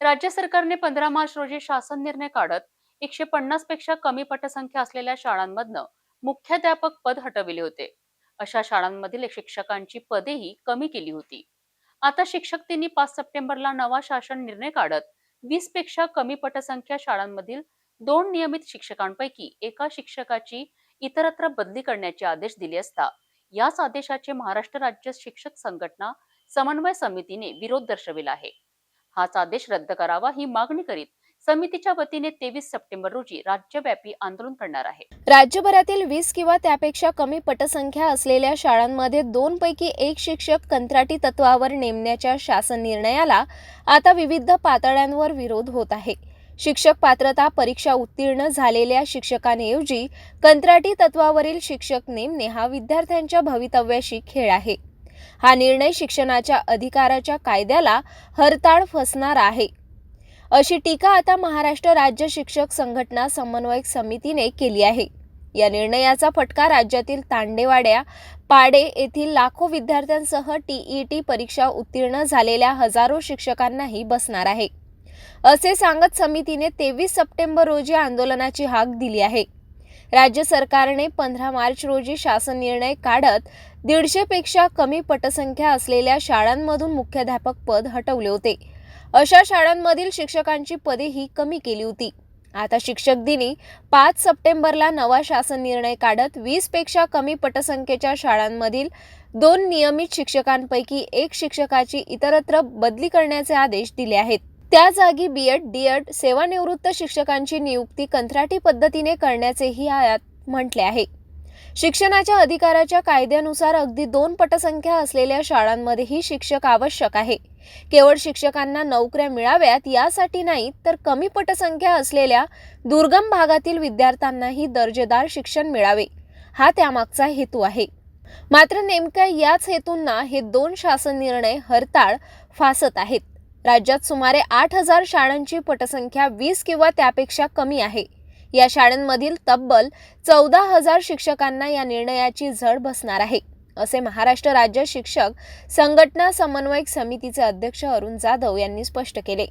राज्य सरकारने पंधरा मार्च रोजी शासन निर्णय काढत एकशे पन्नासपेक्षा कमी पटसंख्या असलेल्या शाळांमधनं मुख्याध्यापक पद हटविले होते. अशा शाळांमधील शिक्षकांची पदेही कमी केली होती. आता शिक्षक दिनी पाच सप्टेंबरला नवा शासन निर्णय काढत वीसपेक्षा कमी पटसंख्या शाळांमधील दोन नियमित शिक्षकांपैकी एका शिक्षकाची इतरत्र बदली करण्याचे आदेश दिले असता याच आदेशाचे महाराष्ट्र राज्य शिक्षक संघटना समन्वय समितीने विरोध दर्शविला आहे. हाच आदेश रद्द करावा ही मागणी करीत समितीच्या वतीने तेवीस सप्टेंबर रोजी राज्यव्यापी आंदोलन करणार आहे. राज्यभरातील वीस किंवा त्यापेक्षा कमी पटसंख्या असलेल्या शाळांमध्ये दोन पैकी एक शिक्षक कंत्राटी तत्वावर नेमण्याच्या शासन निर्णयाला आता विविध पातळ्यांवर विरोध होत आहे. शिक्षक पात्रता परीक्षा उत्तीर्ण झालेल्या शिक्षकांऐवजी कंत्राटी तत्वावरील शिक्षक नेमणे हा विद्यार्थ्यांच्या भवितव्याशी खेळ आहे. हा निर्णय शिक्षणाच्या अधिकाराच्या कायद्याला हरताळ फसणार आहे. अशी टीका आता महाराष्ट्र राज्य शिक्षक संघटना समन्वयक समितीने केली आहे. या निर्णयाचा फटका राज्यातील तांडेवाड्या पाडे येथील लाखो विद्यार्थ्यांसह टीईटी परीक्षा उत्तीर्ण झालेल्या हजारो शिक्षकांनाही बसणार आहे. असे सांगत समितीने तेवीस सप्टेंबर रोजी आंदोलनाची हाक दिली आहे. राज्य सरकारने पंधरा मार्च रोजी शासन निर्णय काढत दीडशेपेक्षा कमी पटसंख्या असलेल्या शाळांमधून मुख्याध्यापक पद हटवले होते. अशा शाळांमधील शिक्षकांची पदे ही कमी केली होती. आता शिक्षक दिनी पाच सप्टेंबरला नवा शासन निर्णय काढत वीसपेक्षा कमी पटसंख्येच्या शाळांमधील दोन नियमित शिक्षकांपैकी एक शिक्षकाची इतरत्र बदली करण्याचे आदेश दिले आहेत. त्या जागी बीएड डीएड सेवानिवृत्त शिक्षकांची नियुक्ती कंत्राटी पद्धतीने करण्याचेही यात म्हटले आहे. शिक्षणाच्या अधिकाराच्या कायद्यानुसार अगदी दोन पटसंख्या असलेल्या शाळांमध्येही शिक्षक आवश्यक आहे. केवळ शिक्षकांना नोकऱ्या मिळाव्यात यासाठी नाही तर कमी पटसंख्या असलेल्या दुर्गम भागातील विद्यार्थ्यांनाही दर्जेदार शिक्षण मिळावे. हा त्यामागचा हेतू आहे. मात्र नेमक्या याच हेतूंना हे दोन शासन निर्णय हरताळ फासत आहेत. राज्यात सुमारे आठ हजार शाळांची पटसंख्या वीस किंवा त्यापेक्षा कमी आहे. या शाळांमधील तब्बल चौदा हजार शिक्षकांना या निर्णयाची झळ बसणार आहे असे महाराष्ट्र राज्य शिक्षक संघटना समन्वयक समितीचे अध्यक्ष अरुण जाधव यांनी स्पष्ट केले.